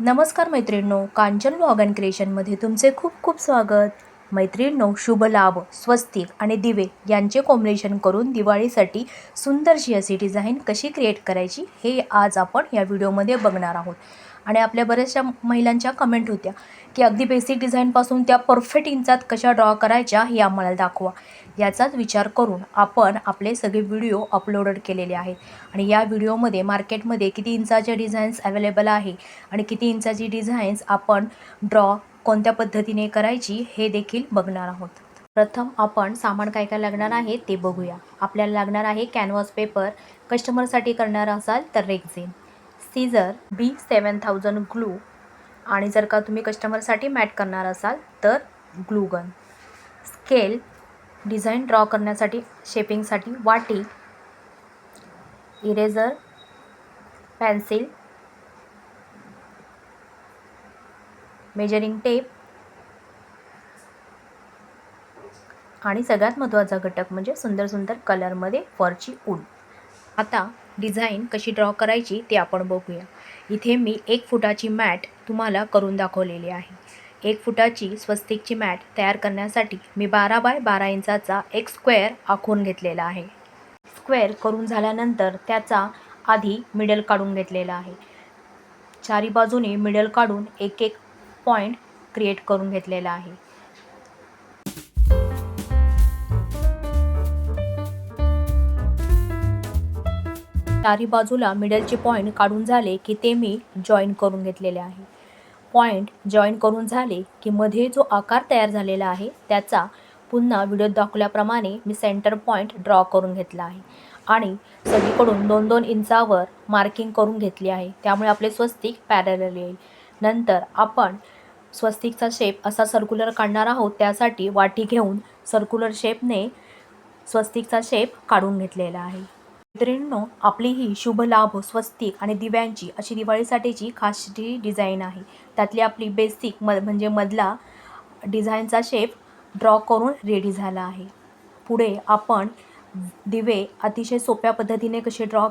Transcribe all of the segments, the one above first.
नमस्कार मैत्रिणींनो Kanchan vlog and क्रिएशनमध्ये तुमचे खूप खूप स्वागत. मैत्रिणींनो शुभ लाभ स्वस्तिक आणि दिवे यांचे कॉम्बिनेशन करून दिवाळीसाठी सुंदरशी अशी डिझाईन कशी क्रिएट करायची हे आज आपण या व्हिडिओमध्ये बघणार आहोत. आणि आपल्या बऱ्याचशा महिलांच्या कमेंट होत्या की अगदी बेसिक डिझाईनपासून त्या परफेक्ट इंचात कशा ड्रॉ करायच्या हे आम्हाला दाखवा. याचाच विचार करून आपण आपले सगळे व्हिडिओ अपलोडेड केलेले आहेत. आणि या व्हिडिओमध्ये मार्केटमध्ये किती इंचाच्या डिझाईन्स अवेलेबल आहे आणि किती इंचाची डिझाईन्स आपण ड्रॉ कोणत्या पद्धतीने करायची हे देखील बघणार आहोत. प्रथम आपण सामान काय काय लागणार आहे ते बघूया. आपल्याला लागणार आहे कॅनव्हास पेपर कस्टमरसाठी करणार असाल तर rexine scissor B seven thousand glue. आणि जर का तुम्ही कस्टमरसाठी मॅट करणार असाल तर ग्लूगन स्केल डिझाईन ड्रॉ करण्यासाठी शेपिंगसाठी वाटी इरेझर पेन्सिल मेजरिंग टेप आणि सगळ्यात महत्त्वाचा घटक म्हणजे सुंदर सुंदर कलरमध्ये फरची ऊन. आता डिझाईन कशी ड्रॉ करायची ते आपण बघूया. इथे मी एक फुटाची मॅट तुम्हाला करून दाखवलेली आहे. एक फुटाची स्वस्तिकची मॅट तयार करण्यासाठी मी बारा बाय बारा इंचाचा एक स्क्वेअर आखून घेतलेला आहे. स्क्वेअर करून झाल्यानंतर त्याचा आधी मिडल काढून घेतलेला आहे. चारी बाजूने मिडल काढून एक एक पॉईंट क्रिएट करून घेतलेला आहे. चारी बाजूला मिडलचे पॉईंट काढून झाले की ते मी जॉईन करून घेतलेले आहे. पॉईंट जॉईन करून झाले की मध्ये जो आकार तयार झालेला आहे त्याचा पुन्हा व्हिडिओ दाखवल्याप्रमाणे मी सेंटर पॉईंट ड्रॉ करून घेतला आहे. आणि सगळीकडून दोन दोन इंचावर मार्किंग करून घेतली आहे. त्यामुळे आपले स्वस्तिक पॅरल येईल. नंतर आपण स्वस्तिकचा शेप असा सर्क्युलर काढणार आहोत त्यासाठी वाटी घेऊन सर्क्युलर शेपने स्वस्तिकचा शेप काढून घेतलेला आहे. मित्रांनो आपली ही शुभ लाभ स्वस्तिक आणि दिव्यांची अशी दिवाळीसाठीची खासची डिझाईन आहे. त्यातली आपली बेसिक म म्हणजे मधला डिझाईनचा शेप ड्रॉ करून रेडी झाला आहे. पुढे आपण दिवे अतिशय सोप्या पद्धतीने कसे ड्रॉ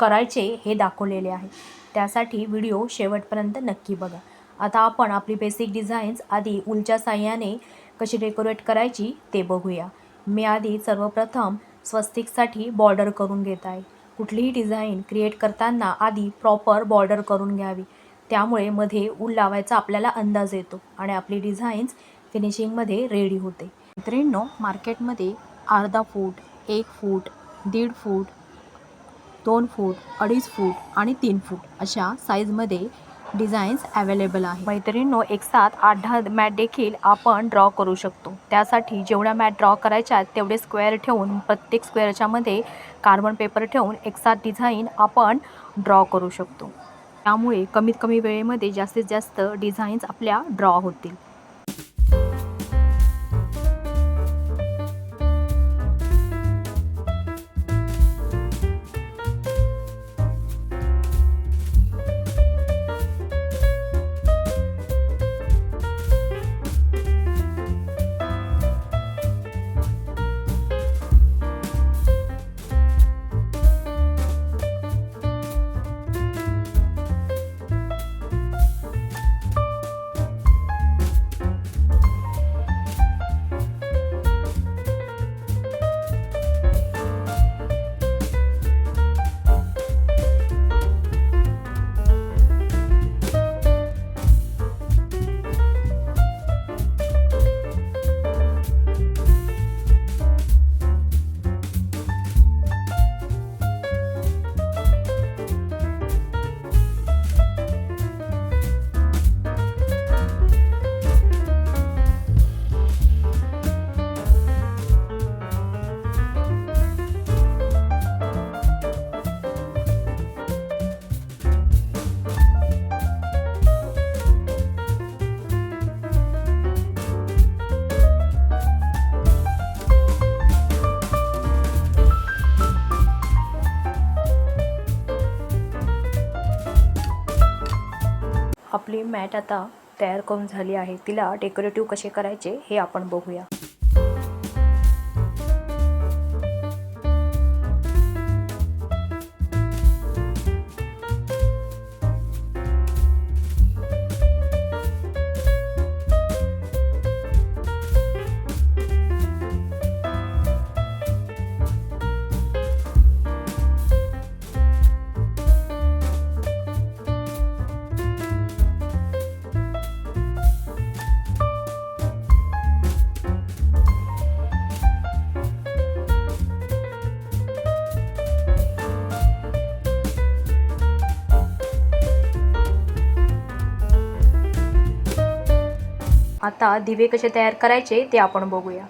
करायचे हे दाखवलेले आहे. त्यासाठी व्हिडिओ शेवटपर्यंत नक्की बघा. आता आपण आपली बेसिक डिझाईन्स आधी उलच्या साह्याने कशी डेकोरेट करायची ते बघूया. मी आधी सर्वप्रथम स्वस्तिकसाठी बॉर्डर करून घेत आहे. कुठलीही डिझाईन क्रिएट करताना आधी प्रॉपर बॉर्डर करून घ्यावी. त्यामुळे मध्ये ऊल लावायचा आपल्याला अंदाज येतो आणि आपली डिझाईन्स फिनिशिंगमध्ये रेडी होते. मित्रांनो मार्केटमध्ये अर्धा फूट एक फूट दीड फूट दोन फूट अडीच फूट आणि तीन फूट अशा साईजमध्ये डिझाईन्स अवेलेबल आहे मैत्रिणींनो एक सात आठ दहा मॅट देखील आपण ड्रॉ करू शकतो. त्यासाठी जेवढ्या मॅट ड्रॉ करायच्या आहेत तेवढे स्क्वेअर ठेवून प्रत्येक स्क्वेअरच्यामध्ये कार्बन पेपर ठेवून एक सात डिझाईन आपण ड्रॉ करू शकतो. त्यामुळे कमीत कमी वेळेमध्ये जास्तीत जास्त डिझाईन्स आपल्या ड्रॉ होतील. मॅट आता तयार करून झाली आहे. तिला डेकोरेटिव्ह कसे करायचे हे आपण बघूया. आता दिवे कसे तयार करायचे ते आपण बघूया.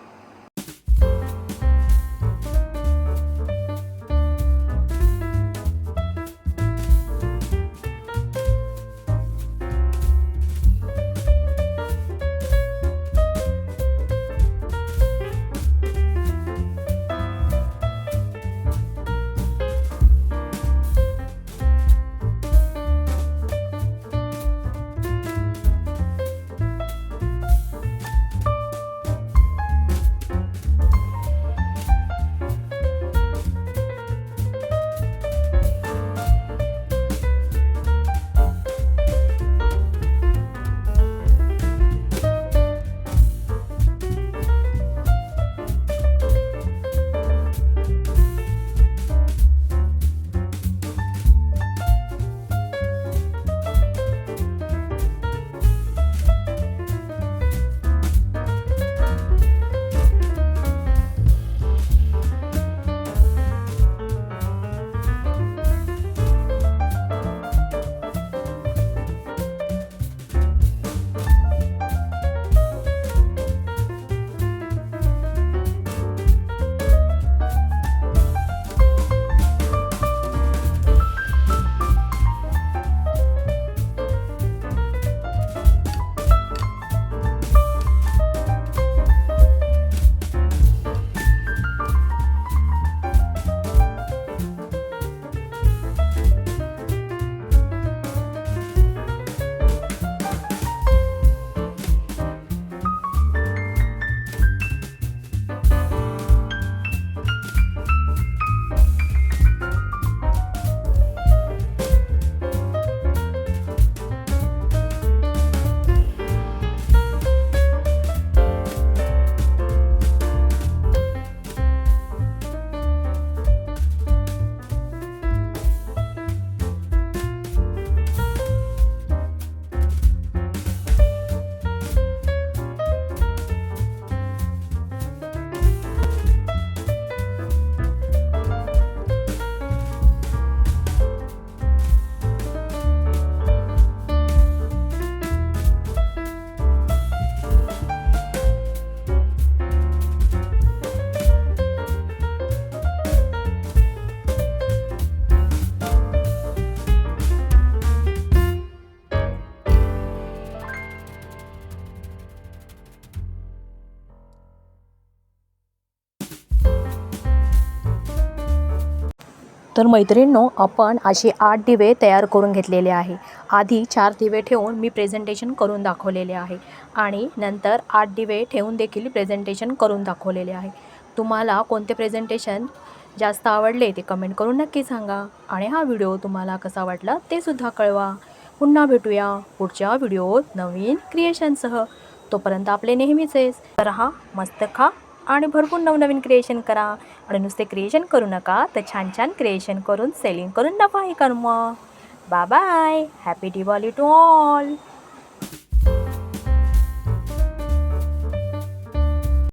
तर मैत्रिणींनो आपण असे आठ दिवे तयार करून घेतलेले आहे. आधी चार दिवे ठेवून मी प्रेझेंटेशन करून दाखवलेले आहे आणि नंतर आठ दिवे ठेवून देखील प्रेझेंटेशन करून दाखवलेले आहे. तुम्हाला कोणते प्रेझेंटेशन जास्त आवडले ते कमेंट करून नक्की सांगा आणि हा व्हिडिओ तुम्हाला कसा वाटला ते सुद्धा कळवा. पुन्हा भेटूया पुढच्या व्हिडिओत नवीन क्रिएशनसह तोपर्यंत आपले नेहमीचेच. तर हा मस्त खा. आणि भरपूर नवनवीन क्रिएशन करा. आणि नुसते क्रिएशन करू नका तर छान छान क्रिएशन करून सेलिंग करून नफाही कमवा bye bye happy Diwali to all